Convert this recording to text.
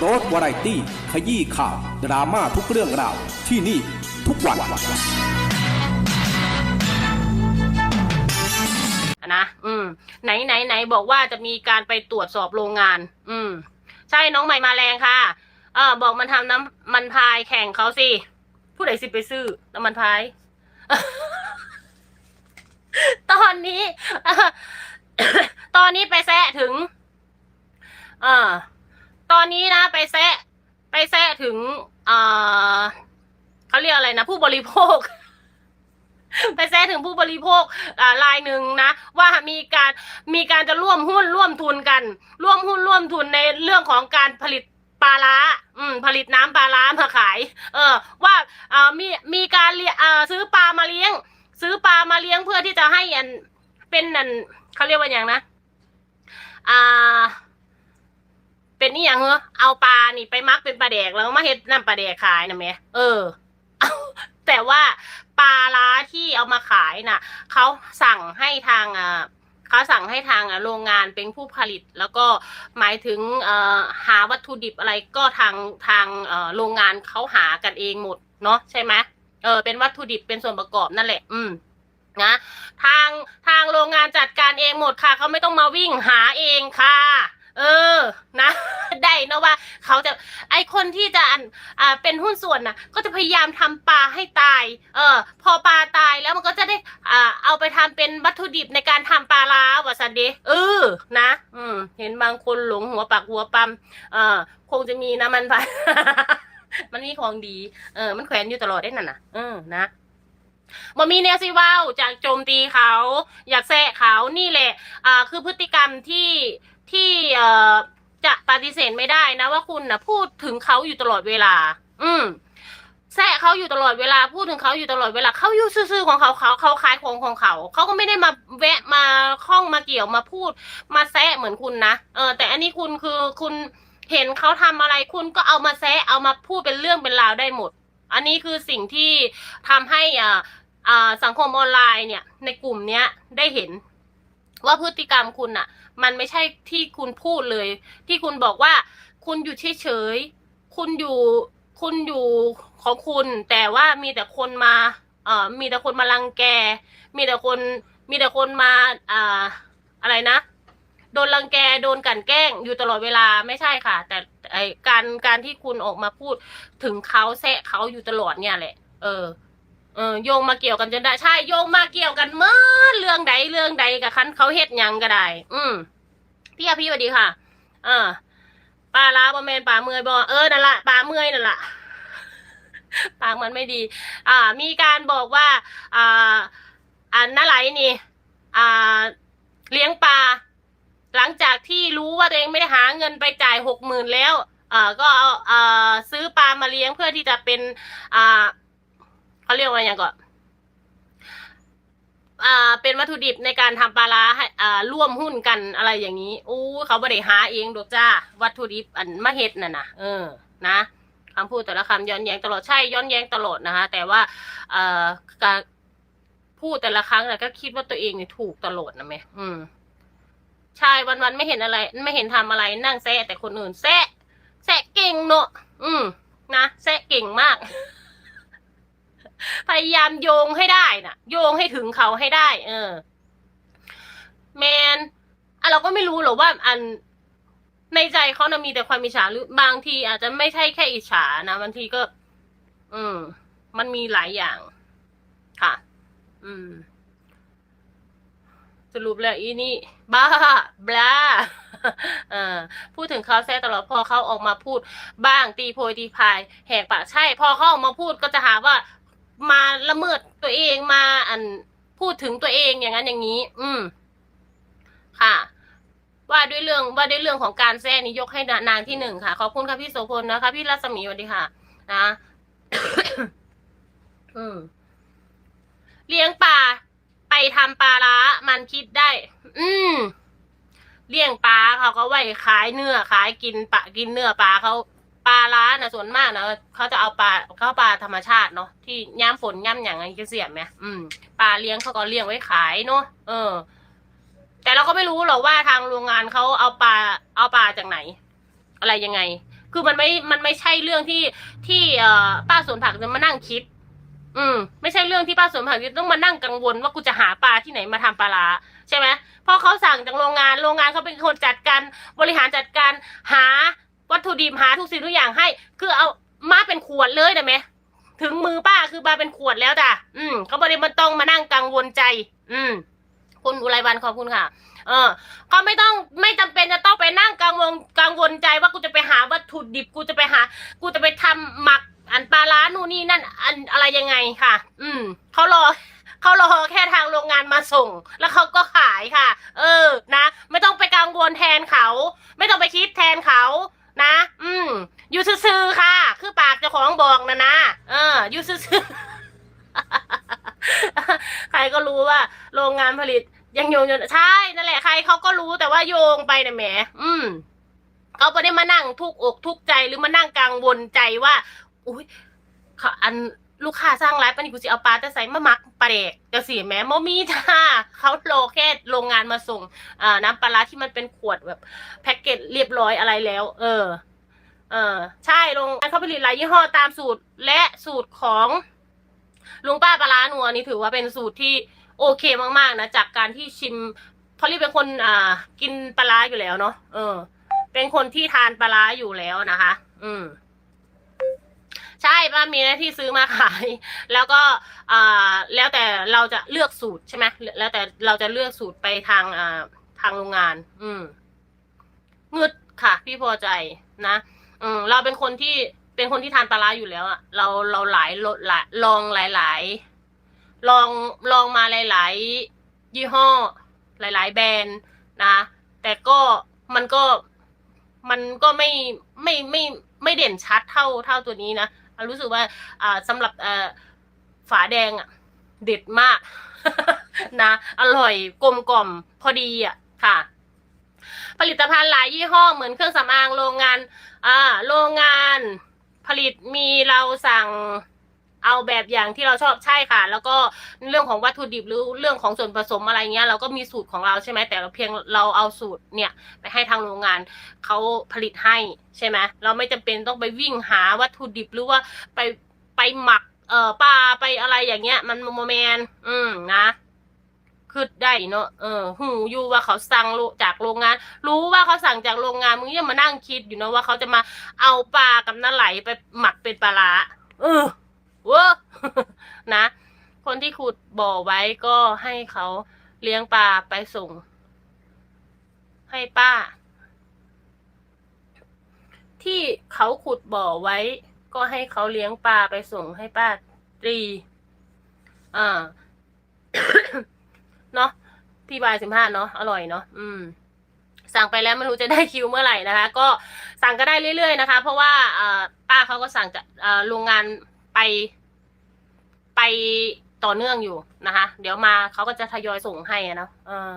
โรสวาไรตี้ ขยี้ข่าว ดราม่าทุกเรื่องราว ที่นี่ทุกวัน นะอืม ไหนไหนไหนบอกว่าจะมีการไปตรวจสอบโรงงาน อืม ใช่น้องใหม่มาแรงค่ะ เออบอกมันทำน้ำมันพายแข่งเขาสิผู้ใดสิไปซื้อน้ำมันพาย ตอนนี้ ตอนนี้ไปแซะถึง เออ ตอนนี้นะไปแซะ ไปแซะถึงเออเขาเรียกอะไรนะ ผู้บริโภค ไปแซะถึงผู้บริโภคอ่ารายหนึ่งนะ ว่ามีการมีการจะร่วมหุ้นร่วมทุนกัน ร่วมหุ้นร่วมทุนในเรื่องของการผลิตปลาล้าอืม ผลิตน้ำปลาล้ามาขาย เออ ว่าอ่ามีมีการเลี้ยอ่าซื้อปลามาเลี้ยง ซื้อปลามาเลี้ยงเพื่อที่จะให้อันเป็นอันเขาเรียกว่าอย่างนะ อ่า เป็นนี่อย่างเหรอเอาปลานี่ไปมักเป็นปลาแดกแล้วมาเฮ็ดน้ำปลาแดกขายนะแม่เออเอแต่ว่าปลาล้าที่เอามาขายน่ะเขาสั่งให้ทางอ่าเขาสั่งให้ทางโรงงานเป็นผู้ผลิต แล้วก็หมายถึงหาวัตถุดิบอะไรก็ทางทางโรงงานเขาหากันเองหมดเนาะใช่ไหมเออเป็นวัตถุดิบเป็นส่วนประกอบนั่นแหละ อืมนะทางทางโรงงานจัดการเองหมดค่ะเขาไม่ต้องมาวิ่งหาเองค่ะ เออ นะ ได้นะว่า เขาจะไอคนที่จะอันอ่าเป็นหุ้นส่วนนะก็จะพยายามทำปลาให้ตาย เออ พอปลาตายแล้วมันก็จะได้อ่าเอาไปทำเป็นวัตถุดิบในการทำปลาลาวะสันเดเออนะ อืม เห็นบางคนหลงหัวปักหัวปั๊มเออ คงจะมีนะมันไป มันมีของดี เออ มันแขวนอยู่ตลอดได้นั่นน่ะ เออ นะมันมีแนวซีว้าวจากโจมตีเขา อยากแซะเขา นี่แหละ อ่า คือพฤติกรรมที่ ที่เอ่อจะปฏิเสธไม่ได้นะว่าคุณนะพูดถึงเขาอยู่ตลอดเวลา อืมแซะเขาอยู่ตลอดเวลาพูดถึงเขาอยู่ตลอดเวลาเขาอยู่ซื่อๆของเขาเขาเขาขายของของเขาเขาก็ไม่ได้มาแวะมาข้องมาเกี่ยวมาพูด มาแซะเหมือนคุณนะเออแต่อันนี้คุณคือคุณเห็นเขาทำอะไรคุณก็เอามาแซะเอามาพูดเป็นเรื่องเป็นราวได้หมด อันนี้คือสิ่งที่ทำให้อ่าสังคมออนไลน์เนี่ย ในกลุ่มเนี้ยได้เห็น ว่าพฤติกรรมคุณอะมันไม่ใช่ที่คุณพูดเลย ที่คุณบอกว่า คุณอยู่เฉยๆคุณอยู่คุณอยู่ของคุณ แต่ว่ามีแต่คนมาเอ่อมีแต่คนมารังแก มีแต่คนมีแต่คนมาอ่าอะไรนะ โดนรังแกโดนกันแกล้งอยู่ตลอดเวลาไม่ใช่ค่ะ แต่ไอการการที่คุณออกมาพูดถึงเขาแซะเขาอยู่ตลอดเนี่ยแหละ เออ เออโยงมาเกี่ยวกันจนได้ ใช่โยงมาเกี่ยวกันเมื่อเรื่องใดเรื่องใดกับคันเขาเฮ็ดยังก็ได้ อืมพี่อาพี่สวัสดีค่ะอ่าปลาล้าบอแมนปลาเมื่อยบอเออนั่นละปลาเมื่อยนั่นละปากมันไม่ดี อ่า มีการบอกว่า อ่าอันน่าไหลนี่ อ่า เลี้ยงปลา หลังจากที่รู้ว่าตัวเองไม่ได้หาเงินไปจ่ายหกหมื่นแล้วอ่าก็เอาอ่าซื้อปลามาเลี้ยงเพื่อที่จะเป็น อ่า เขาเรียกว่าอย่างก่อนอ่า เป็นวัตถุดิบในการทำปลาร้าให้อ่าร่วมหุ้นกันอะไรอย่างนี้อู้เขาไม่ได้หาเองดอกจ้า วัตถุดิบอันมาเฮ็ดน่ะนะเออ นะคำพูดแต่ละคำย้อนแย้งตลอดใช่ย้อนแย้งตลอดนะคะ แต่ว่าเอ่อการพูดแต่ละครั้งนะก็คิดว่าตัวเองเนี่ยถูกตลอดนะแม่อืมใช่วันๆไม่เห็นอะไร ไม่เห็นทำอะไรนั่งแซะแต่คนอื่นแซะแซะเก่งเนอะอืมนะแซะเก่งมาก พยายามโยงให้ได้น่ะ โยงให้ถึงเขาให้ได้ เออ แมนอะเราก็ไม่รู้หรอกว่าอันในใจเขานะมีแต่ความอิจฉาหรือบางทีอาจจะไม่ใช่แค่อิจฉานะบางทีก็ อืม มันมีหลายอย่าง ค่ะ อืม สรุปแล้วอีนี่ บ้าบลาเออพูดถึงเขาแซ่ตลอดพอเขาออกมาพูด บ้างตีโพยตีพาย แหกปากใช่ พอเขาออกมาพูดก็จะหาว่า มาละเมิดตัวเองมาอันพูดถึงตัวเองอย่างนั้นอย่างนี้ อืม ค่ะ ว่าด้วยเรื่องว่าด้วยเรื่องของการแซ่นี่ยกให้นางที่หนึ่งค่ะ ขอบคุณค่ะพี่โสพลนะคะ พี่รัศมีสวัสดีค่ะ นะอืมเลี้ยงปลาไปทำปลาร้ามันคิดได้ อืมเลี้ยงปลาเขาก็ไว้ขายเนื้อขายกินปลากินเนื้อปลาเขา ปลาร้านะส่วนมากนะเขาจะเอาปลาเขาปลาธรรมชาติเนาะที่ย่ำฝนย่ำอย่างไรก็เสียบไหมอืมปลาเลี้ยงเขาก็เลี้ยงไว้ขายเนาะเออ แต่เราก็ไม่รู้หรอกว่าทางโรงงานเขาเอาปลาเอาปลาจากไหน อะไรยังไง คือมันไม่มันไม่ใช่เรื่องที่ที่เอ่อป้าสวนผักจะมานั่งคิด อืม ไม่ใช่เรื่องที่ป้าสวนผักจะต้องมานั่งกังวลว่ากูจะหาปลาที่ไหนมาทำปลาร้าใช่ไหมพราะเขาสั่งจากโรงงานโรงงานเขาเป็นคนจัดการบริหารจัดการหา วัตถุดิบหาทุกสิ่งทุกอย่างให้ คือเอามาเป็นขวดเลยได้ไหมถึงมือป้าคือมาเป็นขวดแล้วจ้ะอืมเขาบริมันต้องมานั่งกังวลใจ อืมคุณอุไรวันขอบคุณค่ะ เออเขาไม่ต้องไม่จำเป็นจะต้องไปนั่งกังวลกังวลใจว่ากูจะไปหาวัตถุดิบกูจะไปหา กูจะไปทำหมักอันปลาร้านู่นนี่นั่นอันอะไรยังไงค่ะ อืมเขารอเขารอแค่ทางโรงงานมาส่ง แล้วเขาก็ขายค่ะ เออ นะ ไม่ต้องไปกังวลแทนเขา ไม่ต้องไปคิดแทนเขา นะ อืมอยู่ซื่อๆค่ะ คือปากเจ้าของบอกนะนะเอออยู่ซื่อๆใครก็รู้ว่าโรงงานผลิตยังโยงอยู่ใช่นั่นแหละใครเขาก็รู้แต่ว่าโยงไปนะแหม อืมเขาไม่ได้มานั่งทุกอกทุกใจหรือมานั่งกังวลใจว่า อุ้ยเขาอัน ลูกค้าสร้างไลฟ์ปะนี่กูจะเอาปลาจะใส่มามักปลาเด็กจะสีแหม้มมีจ้าเขาโลแค่โรงงานมาส่งอ่าน้ำปลาร้าที่มันเป็นขวดแบบแพ็กเกจเรียบร้อยอะไรแล้ว เออ เออ ใช่โรงงานเขาผลิตหลายยี่ห้อตามสูตรและสูตรของลุงป้าปลาร้านัวนี่ถือว่าเป็นสูตรที่โอเคมากๆนะจากการที่ชิมเพราะรีเป็นคนอ่า กินปลาร้าอยู่แล้วเนาะเออ เป็นคนที่ทานปลาร้าอยู่แล้วนะคะ อืม ใช่ป้ามีหน้าที่ซื้อมาขาย แล้วก็แล้วแต่เราจะเลือกสูตรใช่ไหมแล้วแต่เราจะเลือกสูตรไปทางทางโรงงาน อืมงึดค่ะ พี่พอใจนะอืมเราเป็นคนที่เป็นคนที่ทานปลาร้าอยู่แล้วอะเราเราหลายลหลายลองหลายๆลองลองมาหลาย ๆ ยี่ห้อ หลาย ๆ แบรนด์นะแต่ก็มันก็มันก็ไม่ไม่ไม่ไม่เด่นชัดเท่าเท่าตัวนี้นะ รู้สึกว่า อ่าสำหรับอ่อฝาแดงอะ เด็ดมาก นะ อร่อยกลมกล่อมพอดีอะค่ะ ผลิตภัณฑ์หลายยี่ห้อเหมือนเครื่องสำอางโรงงาน อ่า โรงงาน ผลิตมีเราสั่ง เอาแบบอย่างที่เราชอบใช่ค่ะ แล้วก็เรื่องของวัตถุดิบหรือเรื่องของส่วนผสมอะไรเงี้ยเราก็มีสูตรของเราใช่ไหมแต่เราเพียงเราเอาสูตรเนี่ยไปให้ทางโรงงานเขาผลิตให้ใช่ไหมเราไม่จำเป็นต้องไปวิ่งหาวัตถุดิบหรือว่าไปไปหมักเอ่อปลาไปอะไรอย่างเงี้ย มันโมเมนอืมนะคือได้เนอะเออ หูอยู่ว่าเขาสั่งจากโรงงาน รู้ว่าเขาสั่งจากโรงงาน มึงยังมานั่งคิดอยู่นะว่าเขาจะมาเอาปลากับน้าไหลไปหมักเป็นปลาร้าเออ เวอนะ คนที่ขุดบ่อไว้ก็ให้เขาเลี้ยงปลาไปส่ง ให้ป้า ที่เขาขุดบ่อไว้ ก็ให้เขาเลี้ยงปลาไปส่งให้ป้าตรีอ่าเนาะพี่บายสิบห้าเนาะอร่อยเนาะอืม สั่งไปแล้วไม่รู้จะได้คิวเมื่อไหร่นะคะ ก็สั่งก็ได้เรื่อยๆนะคะ เพราะว่าป้าเขาก็สั่งจากโรงงาน ไปไปต่อเนื่องอยู่นะคะ เดี๋ยวมาเขาก็จะทยอยส่งให้อะเนาะเออ